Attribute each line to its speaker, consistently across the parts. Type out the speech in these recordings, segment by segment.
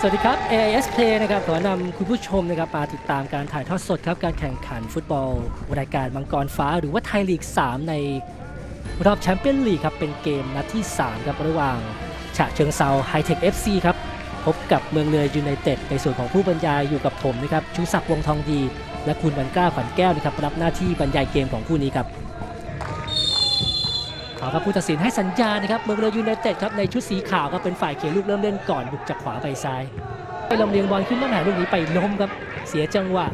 Speaker 1: สวัสดีครับ AIS Play นะครับขอนำคุณผู้ชมนะครับมาติดตามการถ่ายทอดสดครับการแข่งขันฟุตบอล รายการมังกรฟ้าหรือว่าไทยลีก 3 ในรอบแชมเปี้ยนลีกครับเป็นเกมนัดที่ 3 ครับระหว่างฉะเชิงเซาไฮเทค FC ครับพบกับเมืองเลยยูไนเต็ดในส่วนของผู้บรรยายอยู่กับผมนะครับชูศักดิ์วงทองดี และคุณบรรกล้าขวัญแก้วนะครับรับหน้าที่บรรยายเกมของคู่นี้ครับ เอาครับผู้ตัดสินให้สัญญานะครับเมืองเลยยูไนเต็ดครับในชุดสีขาวครับเป็นฝ่ายเขียนลูกเริ่มเล่นก่อนบุกจากขวาไปซ้าย ไปลำเลียงบอลขึ้นน้ำแหงลูกนี้ไปล้มครับ เสียจังหวะ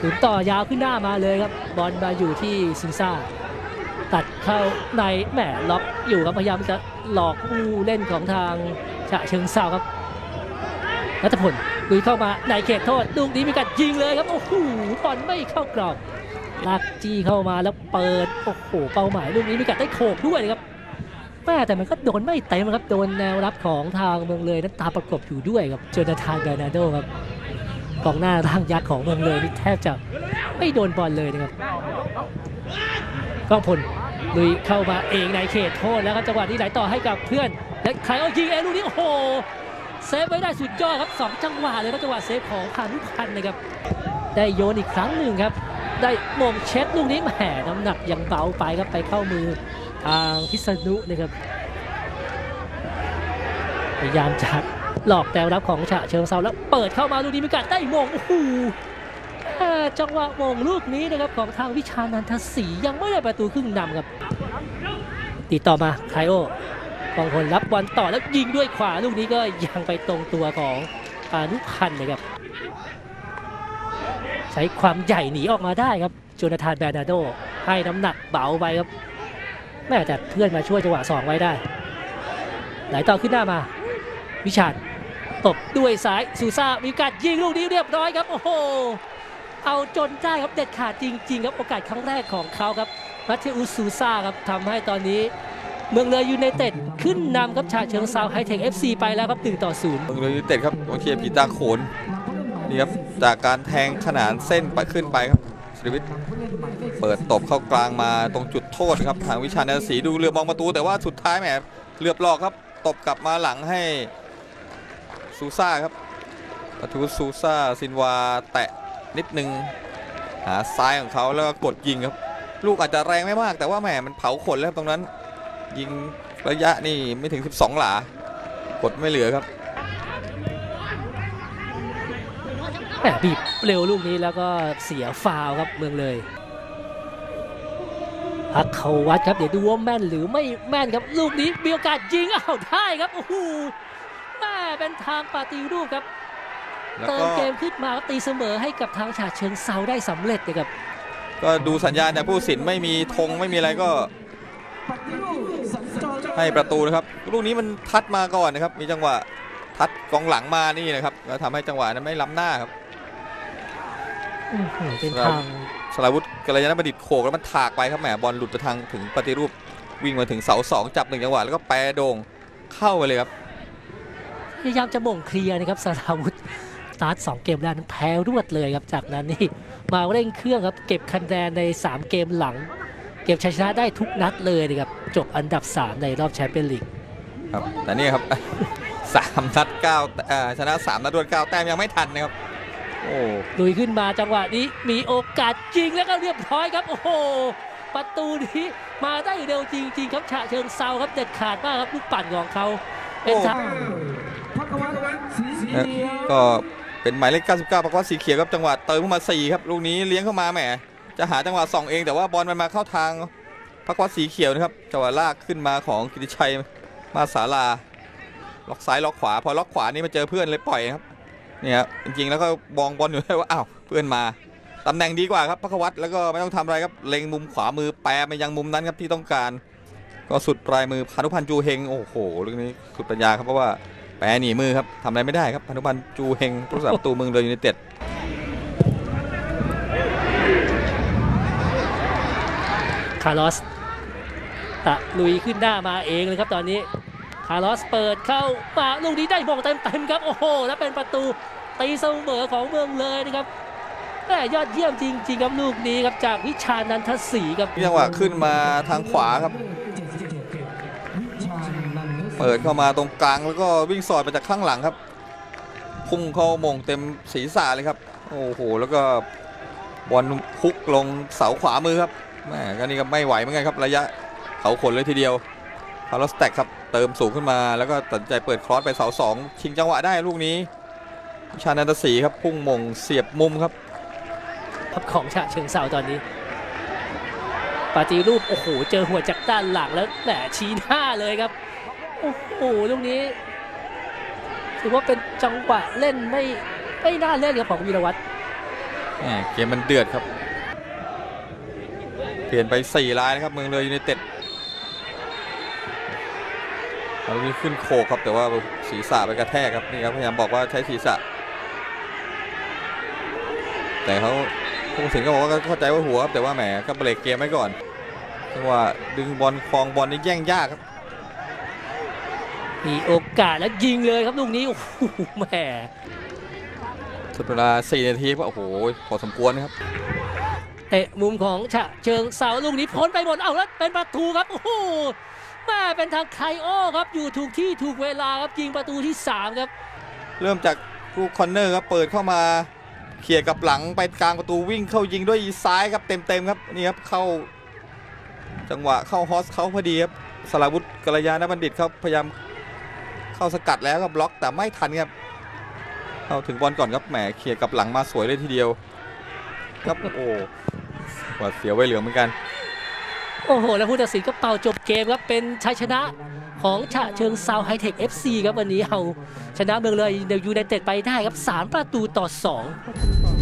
Speaker 1: หลุนต่อยาวขึ้นหน้ามาเลยครับ บอลมาอยู่ที่ซินซ่า ตัดเข้าในแหมล็อกอยู่ครับพยายามจะหลอกผู้เล่นของทางฉะเชิงเซาครับนัทพลลุยเข้ามาในเขตโทษลูกนี้มีการยิงเลยครับโอ้โหบอลไม่เข้ากรอบ ลากจี้เข้ามาแล้วเปิด โอ้โห เป้าหมายลูกนี้มีกัดได้โขกด้วยนะครับแม่แต่มันก็โดนไม่เต็มครับ โดนแนวรับของทางเมืองเลยนั้นตาประกบอยู่ด้วยครับโจนาธานเบรนาโดครับกองหน้าร่างยักษ์ของเมืองเลยนี่แทบจะไม่โดนบอลเลยนะครับก้องพลลุยเข้ามาเองในเขตโทษแล้วครับจังหวะนี้ไหลต่อให้กับเพื่อนและใครเอายิงเองลูกนี้โอ้โหเซฟไว้ได้สุดยอดครับสองจังหวะเลยครับจังหวะเซฟของพานุพันธ์นะครับได้โยนอีกครั้งหนึ่งครับ ได้มงเช็ดลูกนี้แหมน้ำหนักยังเบาไปครับไปเข้ามือทางพิษณุนะครับพยายามจะหลอกแนวรับของฉะเชิงเซาแล้วเปิดเข้ามาลูกนี้มีการได้มงโอ้โหจังหวะมงลูกนี้นะครับของทางวิชานันทศรียังไม่ได้ประตูครึ่งนำครับติดต่อมาไคโอกองพลรับบอลต่อแล้วยิงด้วยขวาลูกนี้ก็ยังไปตรงตัวของปานุพันธ์นะครับ ช้ความใหญ่หนีออกมาได้ครับโจนาธานแบรนาโด ให้น้ำหนักเบาไปครับแม่แต่เพื่อนมาช่วยจังหวะสองไว้ได้ ไหลต่อขึ้นหน้ามา วิชาญตบด้วยซ้ายซูซ่ามีโอกาสยิงลูกนี้เรียบร้อยครับ โอ้โห เอาจนได้ครับเด็ดขาดจริง ๆ ครับโอกาสครั้งแรกของเขาครับมัตเทอุสซูซ่าครับทำให้ตอนนี้เมืองเลยยูไนเต็ดขึ้นนำครับชาเชิงเซาไฮเทค FC ไปแล้วครับ1ต่อ0
Speaker 2: เมืองเลยยูไนเต็ดครับกองเชียร์ผีตาโขน นี่ครับจากการแทงขนานเส้นไปขึ้นไปครับสริวิทย์เปิดตบเข้ากลางมาตรงจุดโทษครับทางวิชาญศรีดูเรือมองประตู แต่ว่าสุดท้ายแหมเลือบหลอกครับตบกลับมาหลังให้ซูซ่าครับประตูซูซ่าซินวาแตะนิดนึงหาซ้ายของเขาแล้วก็กดยิงครับ ลูกอาจจะแรงไม่มาก แต่ว่าแหมมันเผาขนแล้วครับตรงนั้น ยิงระยะนี่ไม่ถึง 12 หลากดไม่เหลือครับ
Speaker 1: แหมบีบเร็วลูกนี้แล้วก็เสียฟาวล์ครับเมืองเลยพักเขาวัดครับเดี๋ยวดูว่าแม่นหรือไม่แม่นครับลูกนี้มีโอกาสยิงอ้าวได้ครับโอ้โหแม่เป็นทางปาฏิรูปครับ
Speaker 2: แล้ว
Speaker 1: เติ
Speaker 2: ก็
Speaker 1: มเกมขึ้นมาตีเสมอให้กับทางฉาเชิงเซาได้สำเร็จนะครับ
Speaker 2: ก็ดูสัญญาณจากผู้ตัดสินไม่มีธงไม่มีอะไรก็ให้ประตูนะครับ ลูกนี้มันทัดมาก่อนนะครับ มีจังหวะทัดกองหลังมานี่นะครับแล้วทำให้จังหวะนั้นไม่ล้ำหน้าครับ
Speaker 1: อื้อหือเป็น
Speaker 2: ครับ
Speaker 1: ทาง
Speaker 2: สราวุธกัลยาณประดิษฐ์โขกแล้วมันถากไปครับแหมบอลหลุดไปทางถึงปฏิรูปวิ่งมาถึงเสาสองจับหนึ่งจังหวะแล้วก็แปรโด่งเข้าไปเลยครับ
Speaker 1: พยายามจะบ่งเคลียร์นะครับสราวุธสตาร์ทสองเกมแรกนั้นแพ้รวดเลยครับจากนั้นนี่มาเร่งเครื่องครับเก็บคะแนนใน 3 เกมหลัง เก็บชัยชนะได้ทุกนัดเลยนะครับจบอันดับ 3 ในรอบแชมเปี้ยนลีก
Speaker 2: ครับแต่นี่ครับสามนัดเก้าเอ่อชนะสามนัดรวดเก้าแต้มยังไม่ทันนะครับ โอ้
Speaker 1: ลุยขึ้นมาจังหวะนี้มีโอกาสยิงแล้วก็เรียบร้อยครับ โอ้โหประตูนี้มาได้เร็วจริง ๆ ครับฉะเชิงเซาครับเด็ดขาดมากครับลูกปั่นของเขาเป็นทาง
Speaker 2: ก็เป็นหมายเลข 99ปากว่าสีเขียวครับจังหวะเติมเข้ามา 4 ครับ ลูกนี้เลี้ยงเข้ามาแหม จะหาจังหวะส่องเองแต่ว่าบอลมันมาเข้าทางพักวัดสีเขียวนะครับจังหวะลากขึ้นมาของกิติชัยมาสาลาล็อกซ้ายล็อกขวา พอล็อกขวานี่มาเจอเพื่อนเลยปล่อยครับ เนี่ยครับจริงๆแล้วก็มองบอลอยู่ได้ว่าอ้าวเพื่อนมาตำแหน่งดีกว่าครับพักวัดแล้วก็ไม่ต้องทำอะไรครับเล็งมุมขวามือแปรไปยังมุมนั้นครับที่ต้องการ ก็สุดปลายมือพานุพันธ์จูเฮงโอ้โหเรื่องนี้สุดปัญญาครับเพราะว่าแปรหนีมือครับทำอะไรไม่ได้ครับพานุพันธ์จูเฮงผู้รักษาประตูเมืองเลยยูไนเต็ด
Speaker 1: คาร์ลอสตะลุยขึ้นหน้ามาเองเลยครับตอนนี้คาร์ลอสเปิดเข้ามาลูกนี้ได้มงเต็มๆครับ โอ้โห แล้วเป็นประตู ตีเสมอของเมืองเลยนะครับแม่ยอดเยี่ยมจริงๆครับลูกนี้ครับจากวิชานันทศรีครับ
Speaker 2: จังหวะขึ้นมาทางขวาครับ เปิดเข้ามาตรงกลางแล้วก็วิ่งสอดมาจากข้างหลังครับ พุ่งเข้ามงเต็มศีรษะเลยครับ โอ้โหแล้วก็บอลพุกลงเสาขวามือครับแม่ก็นี่ก็ไม่ไหวเหมือนกันครับระยะเขาขนเลยทีเดียวคาร์ลสแต็กครับเติมสูงขึ้นมาแล้วก็ตัดใจเปิดครอสไปเสาสองชิงจังหวะได้ลูกนี้ ชานันตศรีครับพุ่งมงเสียบมุมครับ
Speaker 1: ครับของฉะเชิงเซาตอนนี้ ปาฏิรูปโอ้โหเจอหัวจากด้านหลังแล้วแหมชี้หน้าเลยครับโอ้โหลูกนี้ถือว่าเป็นจังหวะเล่นไม่ไม่น่าเล่นครับของวีรวัตร
Speaker 2: แหม่เกมมันเดือดครับ เปลี่ยนไป4รายนะครับเมืองเลยยูไนเต็ดเอาลูกนี้ขึ้นโคกครับแต่ว่าศีรษะไปกระแทกครับนี่ครับพยายามบอกว่าใช้ศีรษะ แต่เขาผู้สินก็บอกว่าก็เข้าใจว่าหัวครับแต่ว่าแหมก็เบรกเกมไว้ก่อนจังหวะดึงบอลคลองบอลนี่แย่งยากครับ
Speaker 1: มีโอกาสแล้วยิงเลยครับลูกนี้โอ้โหแหม
Speaker 2: สุดเวลา4นาทีก็โอ้โหพอสมควรนะครับ
Speaker 1: เตะมุมของฉะเชิงเซาลูกนี้พ้นไปหมดเอาแล้วเป็นประตูครับโอ้โหแม่เป็นทางไคโอครับอยู่ถูกที่ถูกเวลาครับยิงประตูที่ 3 ครับ
Speaker 2: เริ่มจากลูกคอนเนอร์ครับเปิดเข้ามา เขี่ยกับหลังไปกลางประตูวิ่งเข้ายิงด้วยซ้ายครับเต็มๆครับนี่ครับเข้า จังหวะเข้าฮอสเขาพอดีครับสราวุธกัลยาณบัณฑิตครับพยายามเข้าสกัดแล้วก็บล็อกแต่ไม่ทันครับเข้าถึงบอลก่อนครับแหมเขี่ยกับหลังมาสวยเลยทีเดียว ครับโอ้หวาดเสียวไว้เหลืองเหมือนกัน
Speaker 1: โอ้โห แล้วผู้ตัดสินก็เป่าจบเกมครับ เป็นชัยชนะ ของฉะเชิงเซาไฮเทค FC ครับวันนี้เอาชนะเมืองเลยเดยูไนเต็ดไปได้ครับ 3 ประตูต่อ 2